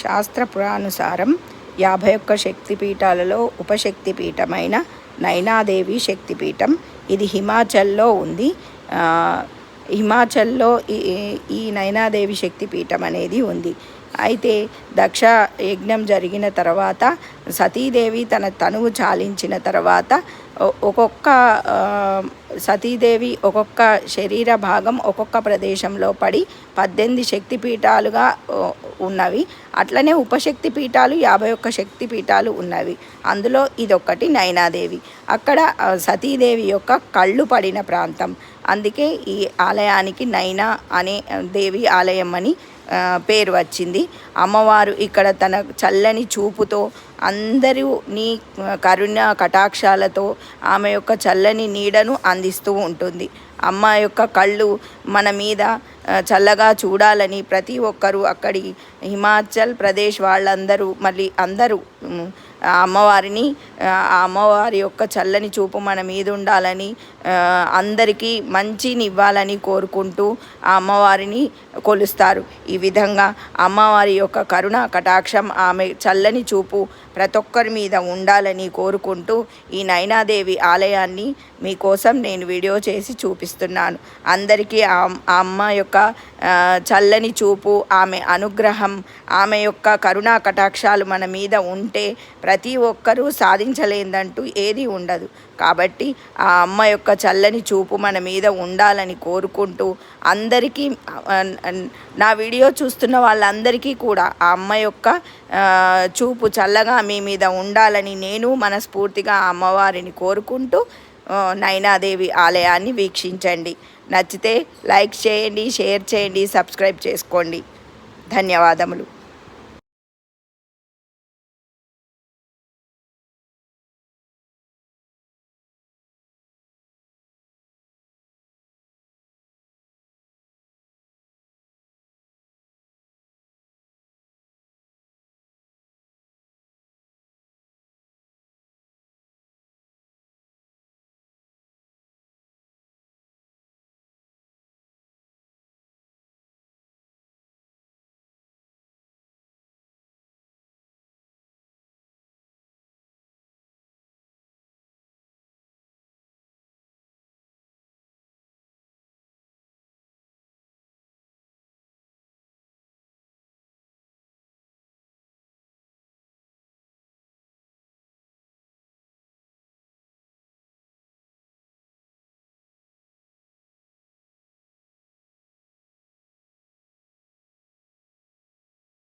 శాస్త్ర పురానుసారం యాభై ఒక్క శక్తిపీఠాలలో ఉపశక్తిపీఠమైన నైనాదేవి శక్తిపీఠం. ఇది హిమాచల్లో ఉంది. హిమాచల్లో ఈ ఈ నైనాదేవి శక్తిపీఠం అనేది ఉంది. అయితే దక్ష యజ్ఞం జరిగిన తర్వాత సతీదేవి తన తనువు చాలించిన తర్వాత ఒక్కొక్క సతీదేవి ఒక్కొక్క శరీర భాగం ఒక్కొక్క ప్రదేశంలో పడి పద్దెనిమిది శక్తిపీఠాలుగా పీఠాలుగా ఉన్నవి. అట్లనే ఉపశక్తి పీఠాలు యాభై ఒక్క శక్తి పీఠాలు ఉన్నవి. అందులో ఇదొక్కటి నైనాదేవి అక్కడ సతీదేవి యొక్క కళ్ళు పడిన ప్రాంతం. అందుకే ఈ ఆలయానికి నైనా అనే దేవి ఆలయం అని పేరు వచ్చింది. అమ్మవారు ఇక్కడ తన చల్లని చూపుతో అందరూ నీ కరుణ కటాక్షాలతో ఆమె యొక్క చల్లని నీడను అందిస్తూ ఉంటుంది. అమ్మ యొక్క కళ్ళు మన మీద చల్లగా చూడాలని ప్రతి ఒక్కరూ అక్కడి హిమాచల్ ప్రదేశ్ వాళ్ళందరూ మళ్ళీ అందరూ అమ్మవారిని ఆ అమ్మవారి యొక్క చల్లని చూపు మన మీద ఉండాలని అందరికీ మంచిని ఇవ్వాలని కోరుకుంటూ ఆ అమ్మవారిని కొలుస్తారు. ఈ విధంగా అమ్మవారి యొక్క కరుణ కటాక్షం ఆమె చల్లని చూపు ప్రతి ఒక్కరి మీద ఉండాలని కోరుకుంటూ ఈ నైనాదేవి ఆలయాన్ని మీకోసం నేను వీడియో చేసి చూపిస్తున్నాను. అందరికీ ఆ అమ్మ యొక్క చల్లని చూపు ఆమె అనుగ్రహం ఆమె యొక్క కరుణా కటాక్షాలు మన మీద ఉంటే ప్రతి ఒక్కరూ సాధించలేదంటూ ఏది ఉండదు. కాబట్టి ఆ అమ్మ యొక్క చల్లని చూపు మన మీద ఉండాలని కోరుకుంటూ అందరికీ నా వీడియో చూస్తున్న వాళ్ళందరికీ కూడా ఆ అమ్మ యొక్క చూపు చల్లగా మీ మీద ఉండాలని నేను మనస్ఫూర్తిగా ఆ అమ్మవారిని కోరుకుంటూ నైనాదేవి ఆలయాన్ని వీక్షించండి. నచ్చితే లైక్ చేయండి షేర్ చేయండి సబ్స్క్రైబ్ చేసుకోండి. ధన్యవాదములు.